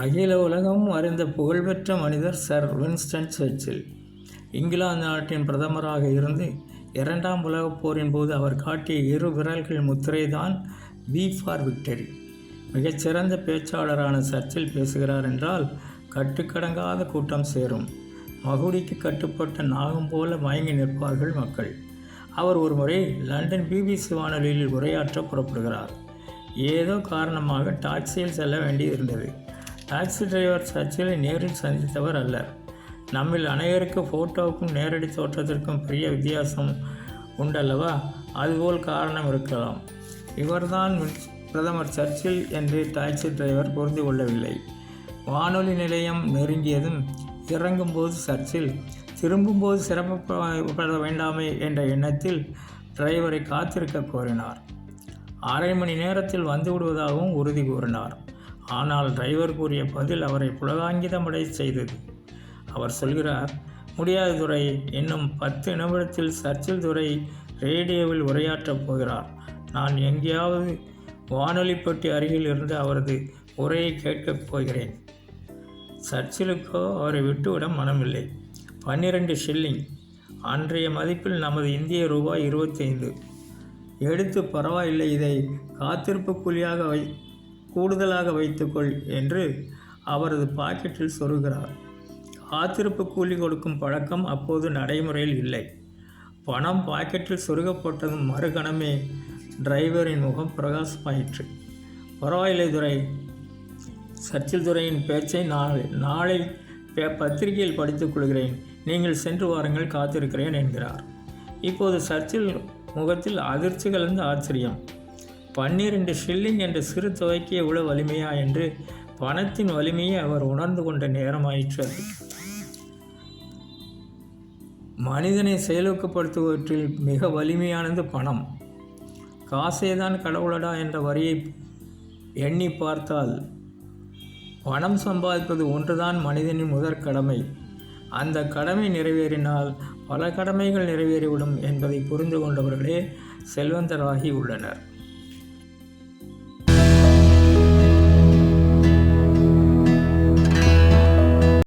அகில உலகமும் அறிந்த புகழ்பெற்ற மனிதர் சர் வின்ஸ்டன் சர்ச்சில். இங்கிலாந்து நாட்டின் பிரதமராக இருந்து இரண்டாம் உலகப் போரின் போது அவர் காட்டிய இரு விரல்கள் முத்திரைதான் வி ஃபார் விக்டரி. மிகச்சிறந்த பேச்சாளரான சர்ச்சில் பேசுகிறார் என்றால் கட்டுக்கடங்காத கூட்டம் சேரும். மகுடிக்கு கட்டுப்பட்ட நாகம் போல மயங்கி நிற்பார்கள் மக்கள். அவர் ஒரு முறை லண்டன் பிபிசி வானொலியில் உரையாற்ற புறப்படுகிறார். ஏதோ காரணமாக டாக்ஸியில் செல்ல வேண்டியிருந்தது. டாக்ஸி டிரைவர் சர்ச்சிலை நேரில் சந்தித்தவர் அல்லர். நம்மில் அனைவருக்கு ஃபோட்டோவுக்கும் நேரடி தோற்றத்திற்கும் பெரிய வித்தியாசம் உண்டல்லவா? அதுபோல் காரணம் இருக்கலாம். இவர்தான் பிரதமர் சர்ச்சில் என்று டாக்ஸி டிரைவர் புரிந்து கொள்ளவில்லை. வானொலி நிலையம் நெருங்கியதும் இறங்கும்போது சர்ச்சில் திரும்பும்போது சிரமப்பட வேண்டாமே என்ற எண்ணத்தில் டிரைவரை காத்திருக்க கோரினார். அரை மணி நேரத்தில் வந்து விடுவதாகவும் உறுதி கூறினார். ஆனால் டிரைவர் கூறிய பதில் அவரை புலகாங்கிதமடை செய்தது. அவர் சொல்கிறார் முடியாது துறை இன்னும் பத்து நிமிடத்தில் சர்ச்சில் துறை ரேடியோவில் உரையாற்றப் போகிறார். நான் எங்கேயாவது வானொலிப்பட்டி அருகில் இருந்து அவரது உரையை கேட்கப் போகிறேன். சர்ச்சிலுக்கோ அவரை விட்டுவிட மனமில்லை. பன்னிரண்டு ஷில்லிங். அன்றைய மதிப்பில் நமது இந்திய ரூபாய் இருபத்தைந்து. எடுத்து பரவாயில்லை இதை காத்திருப்பு கூலியாக வை கூடுதலாக வைத்துக்கொள் என்று அவரது பாக்கெட்டில் சொருகிறார். காத்திருப்பு கூலி கொடுக்கும் பழக்கம் அப்போது நடைமுறையில் இல்லை. பணம் பாக்கெட்டில் சொருகப்பட்டதும் மறுகணமே டிரைவரின் முகம் பிரகாசமாயிற்று. பரவாயில்லை துரை. சர்ச்சில் துறையின் பேச்சை நாளை நாளை பே- பத்திரிகையில் படித்துக் கொள்கிறேன். நீங்கள் சென்று வாருங்கள் காத்திருக்கிறேன் என்கிறார். இப்போது சர்ச்சில் முகத்தில் அதிர்ச்சி கலந்த ஆச்சரியம். பன்னிரண்டு ஷில்லிங் என்ற சிறு தொகைக்கு எவ்வளவு வலிமையா என்று பணத்தின் வலிமையை அவர் உணர்ந்து கொண்ட நேரமாயிற்று அது மனிதனை செயலூக்கப்படுத்துவற்றில் மிக வலிமையானது பணம். காசேதான் கடவுளடா என்ற வரியை எண்ணி பார்த்தால் பணம் சம்பாதிப்பது ஒன்றுதான் மனிதனின் முதற் கடமை. அந்த கடமை நிறைவேறினால் பல கடமைகள் நிறைவேறிவிடும் என்பதை புரிந்து கொண்டவர்களே செல்வந்தராகி உள்ளனர்.